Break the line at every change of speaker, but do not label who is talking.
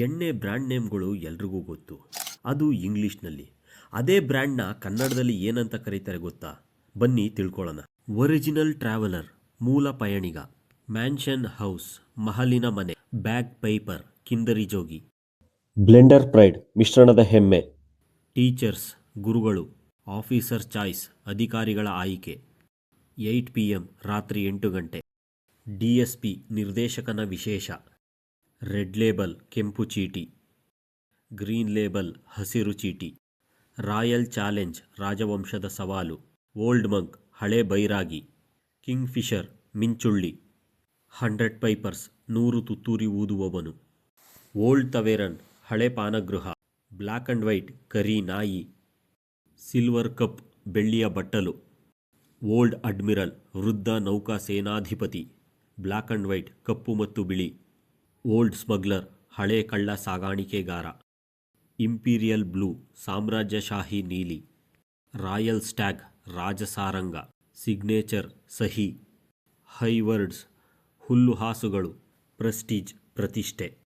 ಎಣ್ಣೆ ಬ್ರ್ಯಾಂಡ್ ನೇಮ್ಗಳು ಎಲ್ರಿಗೂ ಗೊತ್ತು. ಅದು ಇಂಗ್ಲೀಷ್ನಲ್ಲಿ. ಅದೇ ಬ್ರ್ಯಾಂಡ್ನ ಕನ್ನಡದಲ್ಲಿ ಏನಂತ ಕರೀತಾರೆ ಗೊತ್ತಾ? ಬನ್ನಿ ತಿಳ್ಕೊಳ್ಳೋಣ. ಒರಿಜಿನಲ್ ಟ್ರಾವೆಲರ್ ಮೂಲ ಪಯಣಿಗ. ಮ್ಯಾನ್ಷನ್ ಹೌಸ್ ಮಹಲಿನ ಮನೆ. ಬ್ಯಾಗ್ ಪೈಪರ್ ಕಿಂದರಿ ಜೋಗಿ.
ಬ್ಲೆಂಡರ್ ಪ್ರೈಡ್ ಮಿಶ್ರಣದ ಹೆಮ್ಮೆ.
ಟೀಚರ್ಸ್ ಗುರುಗಳು. ಆಫೀಸರ್ ಚಾಯ್ಸ್ ಅಧಿಕಾರಿಗಳ ಆಯ್ಕೆ. ಏಯ್ಟ್ ಪಿ ಎಂ ರಾತ್ರಿ ಎಂಟು ಗಂಟೆ. ಡಿ ಎಸ್ ಪಿ ನಿರ್ದೇಶಕನ ವಿಶೇಷ. ರೆಡ್ ಲೇಬಲ್ ಕೆಂಪು ಚೀಟಿ. ಗ್ರೀನ್ ಲೇಬಲ್ ಹಸಿರು ಚೀಟಿ. ರಾಯಲ್ ಚಾಲೆಂಜ್ ರಾಜವಂಶದ ಸವಾಲು. ಓಲ್ಡ್ ಮಂಕ್ ಹಳೆ ಬೈರಾಗಿ. ಕಿಂಗ್ ಫಿಷರ್ ಮಿಂಚುಳ್ಳಿ. ಹಂಡ್ರೆಡ್ ಪೈಪರ್ಸ್ ನೂರು ತುತ್ತೂರಿ ಊದುವವನು. ಓಲ್ಡ್ ತವೇರನ್ ಹಳೆ ಪಾನಗೃಹ. ಬ್ಲ್ಯಾಕ್ ಆ್ಯಂಡ್ ವೈಟ್ ಕರಿ ನಾಯಿ. ಸಿಲ್ವರ್ ಕಪ್ ಬೆಳ್ಳಿಯ ಬಟ್ಟಲು. ಓಲ್ಡ್ ಅಡ್ಮಿರಲ್ ವೃದ್ಧ ನೌಕಾ ಸೇನಾಧಿಪತಿ. ಬ್ಲ್ಯಾಕ್ ಆ್ಯಂಡ್ ವೈಟ್ ಕಪ್ಪು ಮತ್ತು ಬಿಳಿ. ಓಲ್ಡ್ ಸ್ಮಗ್ಲರ್, ಹಳೆ ಕಳ್ಳ ಸಾಗಾಣಿಕೆಗಾರ. ಇಂಪೀರಿಯಲ್ ಬ್ಲೂ, ಸಾಮ್ರಾಜ್ಯಶಾಹಿ ನೀಲಿ. Royal stack ರಾಜಸಾರಂಗ. ಸಿಗ್ನೇಚರ್, ಸಹಿ. ಹೈವರ್ಡ್ಸ್, ಹುಲ್ಲುಹಾಸುಗಳು. ಪ್ರೆಸ್ಟೀಜ್, ಪ್ರತಿಷ್ಠೆ.